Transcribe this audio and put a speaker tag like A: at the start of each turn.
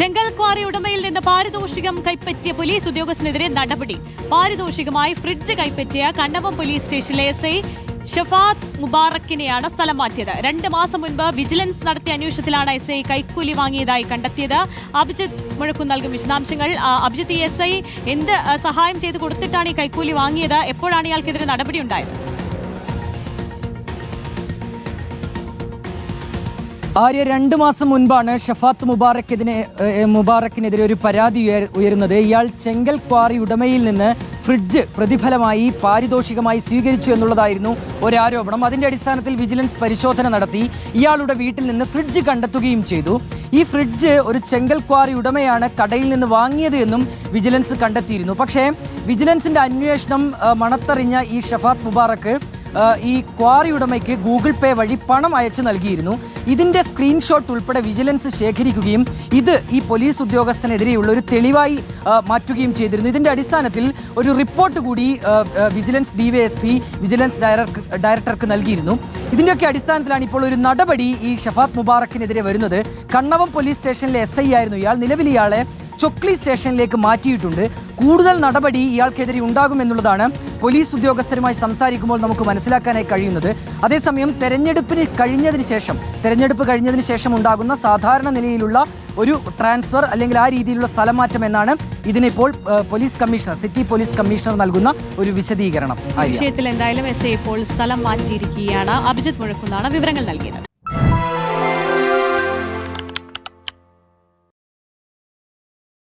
A: ചെങ്കൽ quarry ഉടമയിൽ നിന്ന് പാരിതോഷികം കൈപ്പറ്റിയ police ഉദ്യോഗസ്ഥനെതിരെ നടപടി. പാരിതോഷികമായി ഫ്രിഡ്ജ് കൈപ്പറ്റിയ കണ്ണവം പോലീസ് സ്റ്റേഷനിലെ എസ് ഐ ഷഫാത്ത് മുബാറക്കിനെയാണ് സ്ഥലം മാറ്റിയത്. രണ്ട് മാസം മുൻപ് വിജിലൻസ് നടത്തിയ അന്വേഷണത്തിലാണ് എസ് ഐ കൈക്കൂലി വാങ്ങിയതായി കണ്ടെത്തിയത്. അഭിജിത് മുഴക്കും നൽകും വിശദാംശങ്ങൾ. അഭിജിത്ത് എസ് ഐ എന്ത് സഹായം ചെയ്ത് കൊടുത്തിട്ടാണ് ഈ കൈക്കൂലി വാങ്ങിയത്? എപ്പോഴാണ് ഇയാൾക്കെതിരെ നടപടി ഉണ്ടായത്?
B: ആര്യ രണ്ട് മാസം മുൻപാണ് ഷഫാത്ത് മുബാറക്കിനെ മുബാറക്കിനെതിരെ ഒരു പരാതി ഉയരുന്നത്. ഇയാൾ ചെങ്കൽ ക്വാറി ഉടമയിൽ നിന്ന് ഫ്രിഡ്ജ് പ്രതിഫലമായി പാരിതോഷികമായി സ്വീകരിച്ചു എന്നുള്ളതായിരുന്നു ഒരാരോപണം. അതിന്റെ അടിസ്ഥാനത്തിൽ വിജിലൻസ് പരിശോധന നടത്തി. ഇയാളുടെ വീട്ടിൽ നിന്ന് ഫ്രിഡ്ജ് കണ്ടെത്തുകയും ചെയ്തു. ഈ ഫ്രിഡ്ജ് ഒരു ചെങ്കൽ ക്വാറി ഉടമയാണ് കടയിൽ നിന്ന് വാങ്ങിയത് എന്നും വിജിലൻസ് കണ്ടെത്തിയിരുന്നു. പക്ഷേ വിജിലൻസിന്റെ അന്വേഷണം മണത്തറിഞ്ഞ ഈ ഷഫാത്ത് മുബാറക്ക് ഈ ക്വാറി ഉടമയ്ക്ക് ഗൂഗിൾ പേ വഴി പണം അയച്ചു നൽകിയിരുന്നു. ഇതിന്റെ സ്ക്രീൻഷോട്ട് ഉൾപ്പെടെ വിജിലൻസ് ശേഖരിക്കുകയും ഇത് ഈ പോലീസ് ഉദ്യോഗസ്ഥനെതിരെയുള്ള ഒരു തെളിവായി മാറ്റുകയും ചെയ്തിരുന്നു. ഇതിന്റെ അടിസ്ഥാനത്തിൽ ഒരു റിപ്പോർട്ട് കൂടി വിജിലൻസ് ഡിവൈഎസ്പി വിജിലൻസ് ഡയറക്ടർക്ക് നൽകിയിരുന്നു. ഇതിന്റെയൊക്കെ അടിസ്ഥാനത്തിലാണ് ഇപ്പോൾ ഒരു നടപടി ഈ ഷഫാത്ത് മുബാറക്കിനെതിരെ വരുന്നത്. കണ്ണവം പോലീസ് സ്റ്റേഷനിലെ എസ് ഐ ആയിരുന്നു ഇയാൾ. നിലവിൽ ഇയാളെ ചൊക്ലി സ്റ്റേഷനിലേക്ക് മാറ്റിയിട്ടുണ്ട്. കൂടുതൽ നടപടി ഇയാൾക്കെതിരെ ഉണ്ടാകുമെന്നുള്ളതാണ് പോലീസ് ഉദ്യോഗസ്ഥരുമായി സംസാരിക്കുമ്പോൾ നമുക്ക് മനസ്സിലാക്കാനായി കഴിയുന്നത്. അതേസമയം തെരഞ്ഞെടുപ്പിന് കഴിഞ്ഞതിന് ശേഷം തെരഞ്ഞെടുപ്പ് കഴിഞ്ഞതിന് ശേഷം ഉണ്ടാകുന്ന സാധാരണ നിലയിലുള്ള ഒരു ട്രാൻസ്ഫർ അല്ലെങ്കിൽ ആ രീതിയിലുള്ള സ്ഥലമാറ്റം എന്നാണ് ഇതിനിപ്പോൾ police commissioner city police commissioner നൽകുന്ന ഒരു വിശദീകരണം.
A: വിഷയത്തിൽ എന്തായാലും എസ് ഇപ്പോൾ സ്ഥലം മാറ്റിയിരിക്കുകയാണ്. അഭിജിത് മുഴക്കുന്നാണ് വിവരങ്ങൾ നൽകിയത്.